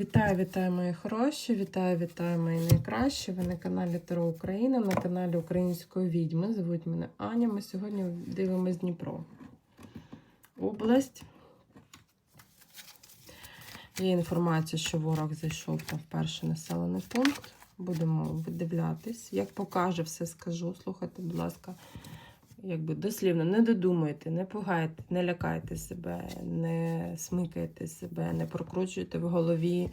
Вітаю, вітаю, мої хороші! Вітаю, вітаю, мої найкращі. Ви на каналі Таро Україна, на каналі Української відьми. Звуть мене Аня. Ми сьогодні дивимось Дніпро. Область. Є інформація, що ворог зайшов там в перший населений пункт. Будемо видивлятись. Як покаже, все скажу. Слухайте, будь ласка, якби дослівно, не додумуйте, не пугайте, не лякайте себе, не смикайте себе, не прокручуйте в голові.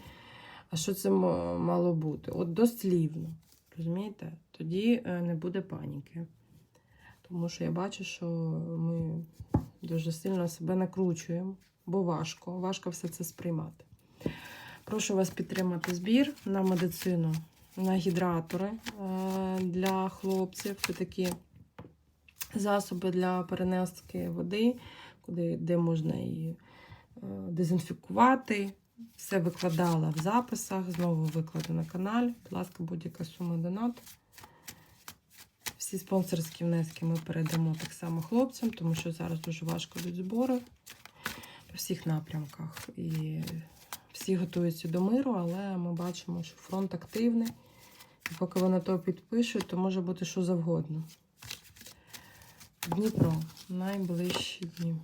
А що це мало бути? От дослівно. Розумієте? Тоді е, не буде паніки. Тому що я бачу, що ми дуже сильно себе накручуємо, бо важко. Важко все це сприймати. Прошу вас підтримати збір на медицину, на гідратори е, для хлопців. Це такі засоби для перенески води, куди, де можна її е, дезінфікувати. Все викладала в записах, знову викладу на каналі. Будь ласка, будь-яка сума донату. Всі спонсорські внески ми передамо так само хлопцям, тому що зараз дуже важко йдуть збори по всіх напрямках. І всі готуються до миру, але ми бачимо, що фронт активний. І поки вони то підпишуть, то може бути що завгодно. Дніпро. Найближчі дні.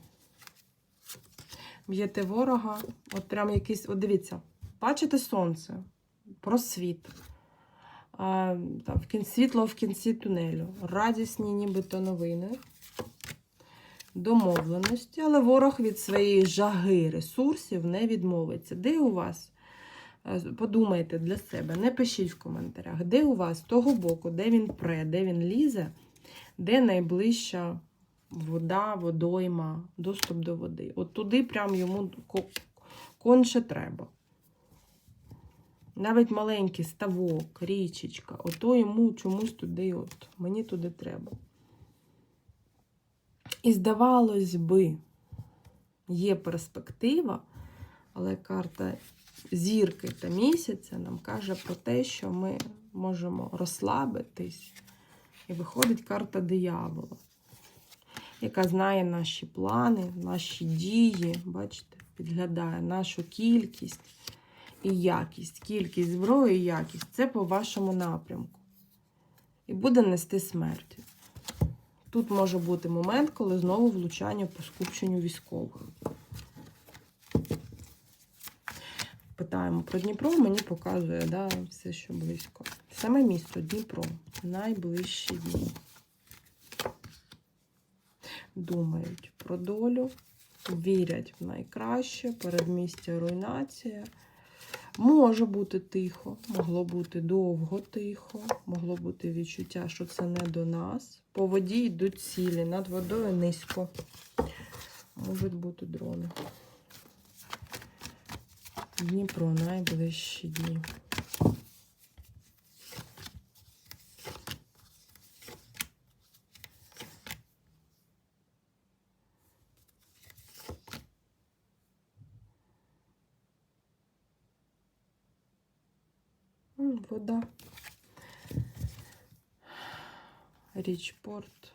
Б'єте ворога. От прям якийсь. От дивіться, бачите сонце, просвіт. А, там, в кінці, світло в кінці тунелю. Радісні, нібито новини. Домовленості, але ворог від своєї жаги ресурсів не відмовиться. Де у вас? Е, Подумайте для себе, не пишіть в коментарях, де у вас з того боку, де він пре, де він лізе, де найближча вода, водойма, доступ до води. От туди прям йому ко- конче треба. Навіть маленький ставок, річечка, ото йому чомусь туди, от, мені туди треба. І здавалось би, є перспектива, але карта зірки та місяця нам каже про те, що ми можемо розслабитись. І виходить карта диявола, яка знає наші плани, наші дії, бачите, підглядає нашу кількість і якість. Кількість зброї і якість це по вашому напрямку. І буде нести смерть. Тут може бути момент, коли знову влучання по скупченню військових. Питаємо про Дніпро, мені показує да, все, що близько. Саме місто Дніпро. Найближчі дні. Думають про долю, вірять в найкраще, передмістя руйнація. Може бути тихо, могло бути довго тихо, могло бути відчуття, що це не до нас. По воді йдуть цілі, над водою низько. Можуть бути дрони. Дніпро найближчі дні. Вода. Річпорт.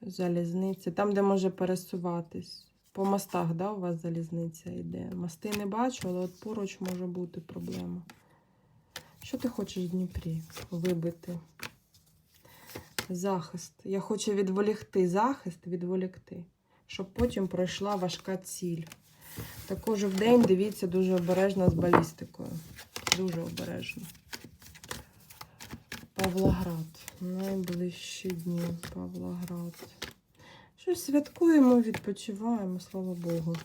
Залізниця. Там, де може пересуватись. По мостах, да, у вас залізниця йде. Мости не бачу, але от поруч може бути проблема. Що ти хочеш в Дніпрі вибити? Захист. Я хочу відволікти захист, відволікти, щоб потім пройшла важка ціль. Також в день дивіться дуже обережно з балістикою. Дуже обережно. Павлоград. Найближчі дні. Павлоград. Щось святкуємо, відпочиваємо, слава Богу.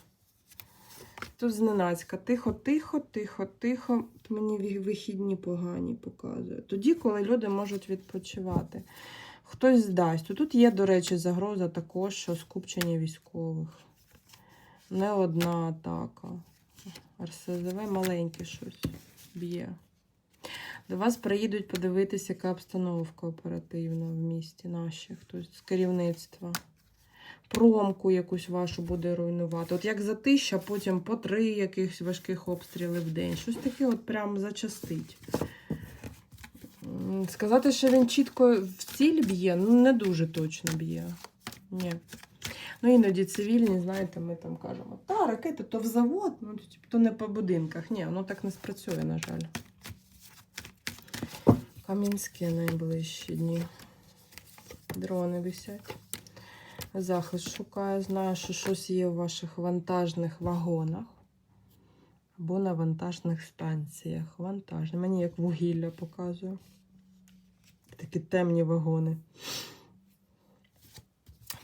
Тут зненацька. Тихо, тихо, тихо, тихо. Мені вихідні погані показує. Тоді, коли люди можуть відпочивати. Хтось здасть. Тут є, до речі, загроза також, що скупчення військових. Не одна атака. РСЗВ маленьке щось б'є. До вас приїдуть подивитися, яка обстановка оперативна в місті наші, хтось з керівництва. Промку якусь вашу буде руйнувати. От як затища, потім по три якихось важких обстріли в день. Щось таке от прям зачастить. Сказати, що він чітко в ціль б'є, ну не дуже точно б'є. Ні. Ну, іноді цивільні, знаєте, ми там кажемо, та, ракети то в завод, ну, то, типу, то не по будинках. Ні, воно так не спрацює, на жаль. Кам'янське найближчі дні. Дрони висять. Захист шукає. Знаю, що щось є в ваших вантажних вагонах. Або на вантажних станціях. Вантажні. Мені як вугілля показує. Такі темні вагони.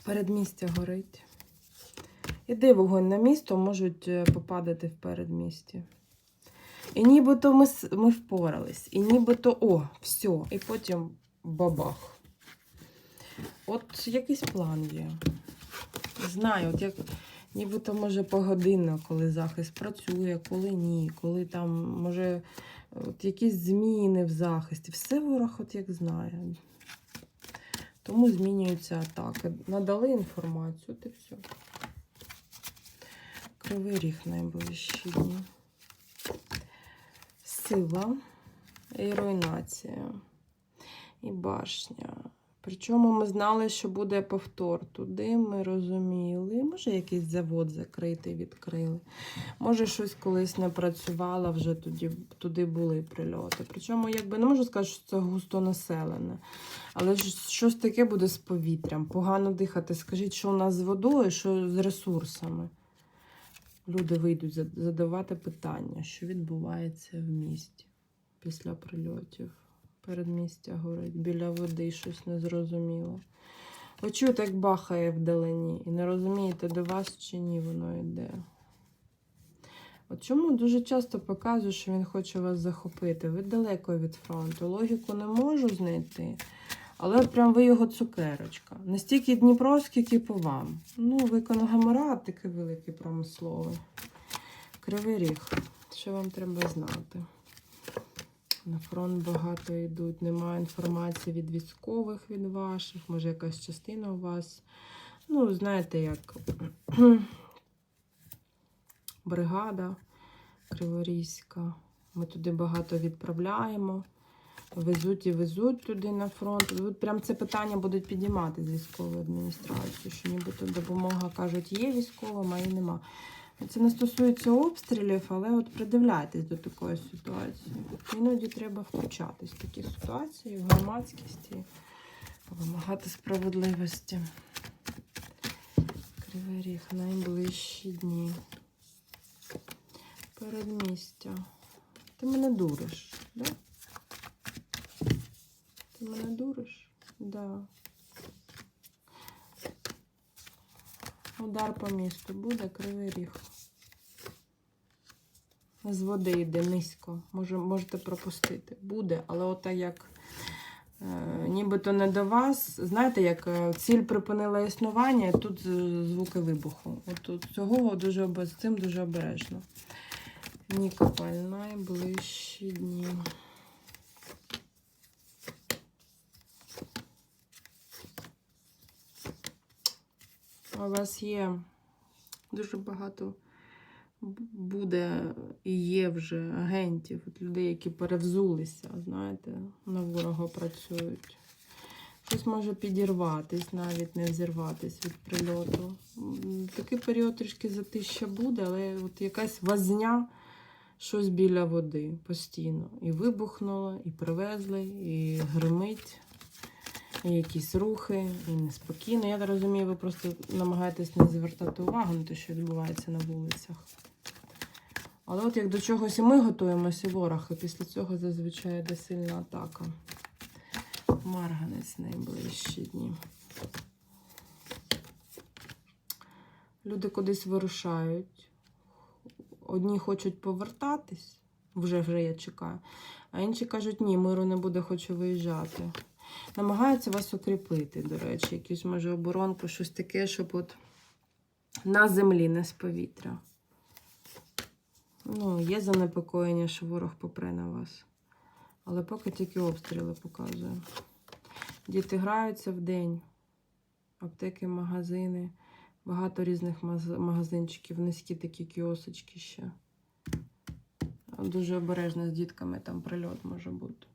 Передмістя горить. Іди вогонь на місто, можуть е, попадати в передмісті. І нібито ми, ми впорались. І нібито о, все. І потім бабах. От якийсь план є. Знаю, от як нібито може погодинно, коли захист працює, коли ні, коли там може от якісь зміни в захисті. Все ворог от як знає. Тому змінюються атаки. Надали інформацію, ти все. Кривий ріг найближчі дні. Сила і руйнація. І башня. Причому ми знали, що буде повтор туди, ми розуміли. Може, якийсь завод закритий, відкрили. Може, щось колись не працювало, вже тоді, туди були прильоти. Причому, якби не можу сказати, що це густо населене. Але щось таке буде з повітрям. Погано дихати. Скажіть, що у нас з водою, що з ресурсами. Люди вийдуть задавати питання, що відбувається в місті після прильотів. Передмістя горить, біля води щось незрозуміло. Чуєте, як бахає вдалині, і не розумієте, до вас чи ні воно йде. От чому дуже часто показую, що він хоче вас захопити. Ви далеко від фронту. Логіку не можу знайти. Але прям ви його цукерочка. Не стільки Дніпро, скільки по вам. Ну, ви конгломерат такий великий промисловий. Кривий ріг. Що вам треба знати? На фронт багато йдуть. Немає інформації від військових, від ваших. Може, якась частина у вас. Ну, знаєте, як бригада Криворізька. Ми туди багато відправляємо. Везуть і везуть туди на фронт. От прям це питання будуть підіймати з військової адміністрації, що нібито допомога кажуть, є військовим, а і нема. Це не стосується обстрілів, але от придивляйтесь до такої ситуації. Іноді треба включатись в такі ситуації, в громадськість і вимагати справедливості. Кривий ріг найближчі дні. Передмістя. Ти мене дуриш, да? Ти мене дуриш? Да. Удар по місту буде кривий ріг. З води йде низько. Може, можете пропустити. Буде, але от так як е, нібито не до вас. Знаєте, як е, ціль припинила існування, тут е, звуки вибуху. От цього дуже з цим дуже обережно. Нікополь, найближчі дні. У вас є дуже багато буде і є вже агентів, от людей, які перевзулися, знаєте, на ворога працюють. Щось може підірватись, навіть не взірватись від прильоту. Такий період трішки затища буде, але от якась возня, щось біля води постійно. І вибухнуло, і привезли, і гримить, і якісь рухи, і неспокійно. Я розумію, ви просто намагаєтесь не звертати увагу на те, що відбувається на вулицях. Але от як до чогось і ми готуємося, ворог, і після цього зазвичай йде сильна атака. Марганець найближчі дні. Люди кудись вирушають. Одні хочуть повертатись, вже вже я чекаю, а інші кажуть, ні, миру не буде, хочу виїжджати. Намагаються вас укріпити, до речі, якусь може оборонку, щось таке, щоб от на землі, не з повітря. Ну, є занепокоєння, що ворог попре на вас. Але поки тільки обстріли показує. Діти граються в день, аптеки, магазини, багато різних магазинчиків, низькі такі кіосочки ще. Дуже обережно з дітками там прильот може бути.